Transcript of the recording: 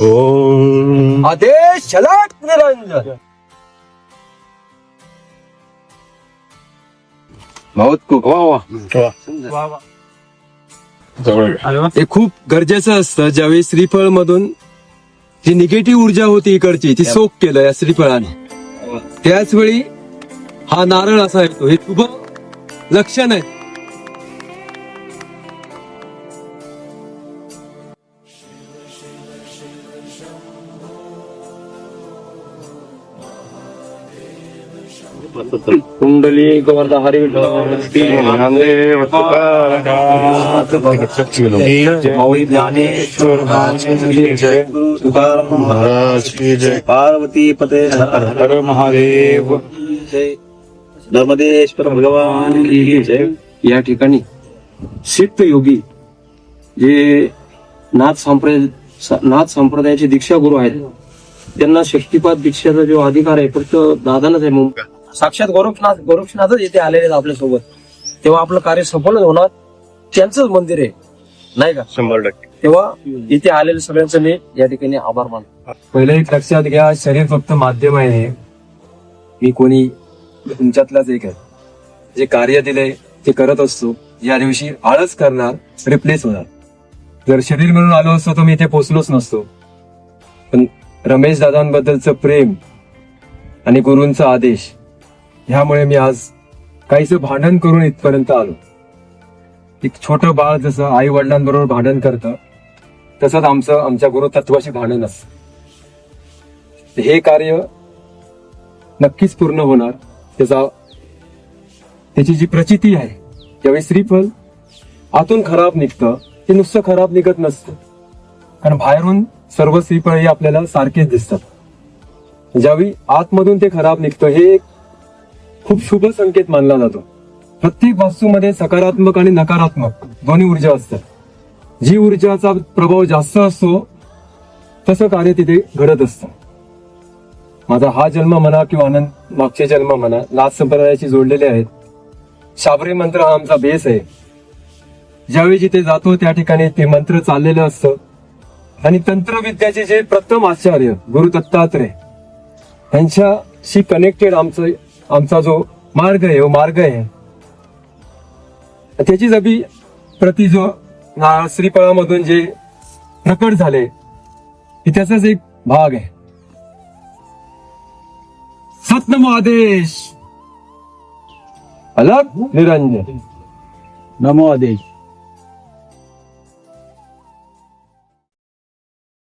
ओम. आदेश झलक निरंजन. बहुत खूप वा वा. हे खूप गरजेचं असतं ज्यावेळी श्रीफळ मधून जी निगेटिव्ह ऊर्जा होती इकडची ती सोक केलं या श्रीफळाने. त्याच वेळी हा नारळ असा येतो. हे शुभ लक्षण आहे. कुंडली गोवर्धा हरी ज्ञानदेव तुकाराम महाराज जय। पार्वती पते हर महादेव। धर्मदेश्वर भगवान की जय। या ठिकाणी सिद्ध योगी जे नाथ संप्रदाय नाथ संप्रदायाचे दीक्षा गुरु आहेत. त्यांना शक्तिपात दीक्षेचा जो अधिकार आहे फक्त दादानच आहे मुंबई. साक्षात गोरक्षनाथ गोरक्षनाथच इथे आलेले आहेत आपल्यासोबत तेव्हा आपलं कार्य सफल होणार त्यांचंच मंदिर आहे. नाही का? शंभर टक्के. तेव्हा इथे आलेल्या सगळ्यांचं मी या ठिकाणी आभार मानतो. पहिलं एक लक्षात घ्या शरीर फक्त माध्यम आहे. मी कोणी तुमच्यातलाच एक आहे. जे कार्य दिले ते करत असतो या दिवशी आळस करणार रिप्लेस होणार. जर शरीर म्हणून आलो असतो तर मी इथे पोचलोच नसतो. पण रमेश दादांबद्दलचं प्रेम आणि गुरूंचा आदेश ह्यामुळे मी आज काहीच भांडण करून इथपर्यंत आलो. एक छोटं बाळ जसं आई वडिलांबरोबर भांडण करतं तसंच आमचं आमच्या गुरुतत्वाशी भांडण असतं. हे कार्य नक्कीच पूर्ण होणार. त्याचा त्याची जी प्रचिती आहे त्यावेळी श्रीफल आतून खराब निघतं. ते नुसतं खराब निघत नसतं. कारण बाहेरून सर्व श्रीफळ आपल्याला सारखेच दिसतात. ज्यावेळी आतमधून ते खराब निघतं हे एक खूप शुभ संकेत मानला जातो. प्रत्येक वास्तूमध्ये सकारात्मक आणि नकारात्मक दोन्ही ऊर्जा असतात. जी ऊर्जाचा प्रभाव जास्त असतो तसं कार्य तिथे घडत असतं. माझा हा जन्म म्हणा किंवा आनंद मागचे जन्म म्हणा नाथ संप्रदायाशी जोडलेले आहेत. शाबरी मंत्र हा आमचा बेस आहे. ज्यावेळी जिथे जातो त्या ठिकाणी ते मंत्र चाललेलं असतं. आणि तंत्रविद्याचे जे प्रथम आचार्य गुरु दत्तात्रय यांच्याशी कनेक्टेड आमचं आमचा जो मार्ग आहे हो मार्ग आहे. त्याची जबी प्रति जो श्रीफळामधून जे प्रकट झाले त्याचाच एक भाग आहे. सतनम आदेश अलग निरंजन. नमो आदेश.